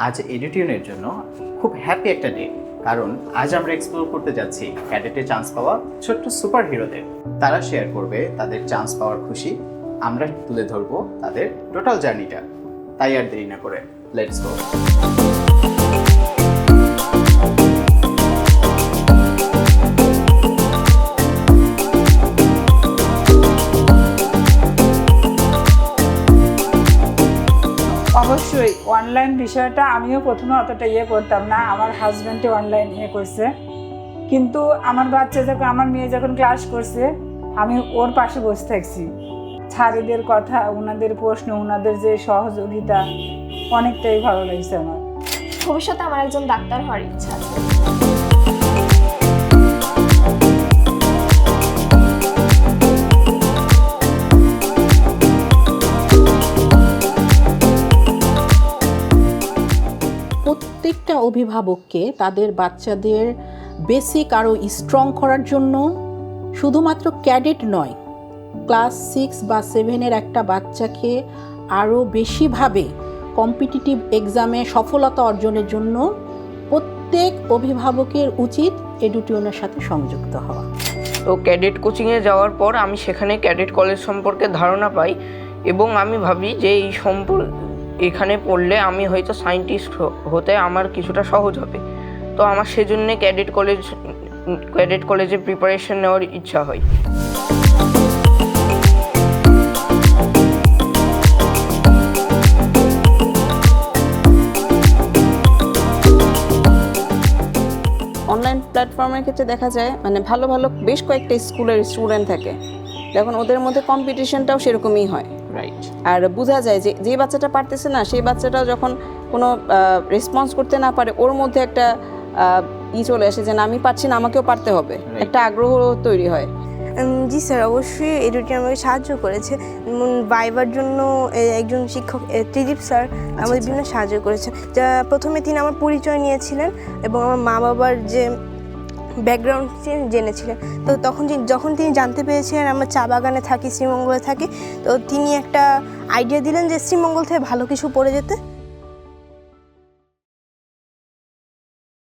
আজ এডিটিউনের জন্য খুব হ্যাপি একটা ডে কারণ আজ আমরা এক্সপ্লোর করতে যাচ্ছি ক্যাডেটে চান্স পাওয়া ছোট্ট সুপার হিরোদের তারা শেয়ার করবে তাদের চান্স পাওয়ার খুশি, আমরা তুলে ধরবো তাদের টোটাল জার্নিটা তাই আর দেরি না করে লেটস গো অবশ্যই অনলাইন বিষয়টা আমিও প্রথমে অতটা ইয়ে করতাম না, আমার হাজব্যান্ডে অনলাইন ইয়ে করছে। কিন্তু আমার বাচ্চা যখন, আমার মেয়ে যখন ক্লাস করছে, আমি ওর পাশে বসে থাকছি। ছাড়িদের কথা ওনাদের প্রশ্ন ওনাদের যে সহযোগিতা, অনেকটাই ভালো লাগছে আমার। ভবিষ্যতে আমার একজন ডাক্তার হওয়ার ইচ্ছা আছে। প্রত্যেকটা অভিভাবককে তাদের বাচ্চাদের বেসিক আরও স্ট্রং করার জন্য শুধুমাত্র ক্যাডেট নয় ক্লাস সিক্স বা সেভেনের একটা বাচ্চাকে আরও বেশিভাবে কম্পিটিটিভ এক্সামে সফলতা অর্জনের জন্য প্রত্যেক অভিভাবকের উচিত এডুটিউনের সাথে সংযুক্ত হওয়া। তো ক্যাডেট কোচিংয়ে যাওয়ার পর আমি সেখানে ক্যাডেট কলেজ সম্পর্কে ধারণা পাই এবং আমি ভাবি যে এই সম্পর এখানে পড়লে আমি হয়তো সায়েন্টিস্ট হতে আমার কিছুটা সহজ হবে। তো আমার সেজন্যে ক্যাডেট কলেজ, ক্যাডেট কলেজে প্রিপারেশন নেওয়ার ইচ্ছা হয়। অনলাইন প্ল্যাটফর্মের ক্ষেত্রে দেখা যায় মানে ভালো ভালো বেশ কয়েকটা স্কুলের স্টুডেন্ট থাকে। দেখুন, ওদের মধ্যে কম্পিটিশনটাও সেরকমই হয়। আর বোঝা যায় যে যে বাচ্চাটা পারতেছে না সেই বাচ্চাটা যখন কোনো রেসপন্স করতে না পারে ওর মধ্যে একটা ই চলে আসে যে না আমি পারছি না আমাকেও পারতে হবে। একটা আগ্রহ তৈরি হয়। জি স্যার অবশ্যই এডুটি আমাকে সাহায্য করেছে। ভাইবার জন্য একজন শিক্ষক ত্রিদীপ স্যার আমাদের বিভিন্ন সাহায্য করেছে। যা প্রথমে তিনি আমার পরিচয় নিয়েছিলেন এবং আমার মা বাবার যে ব্যাকগ্রাউন্ড জেনেছিলেন তো তখন তিনি- যখন তিনি জানতে পেরেছিলেন আমরা চা বাগানে থাকি, শ্রীমঙ্গলে থাকি, তো তিনি একটা আইডিয়া দিলেন যে শ্রীমঙ্গল থেকে ভালো কিছু পড়ে যেতে।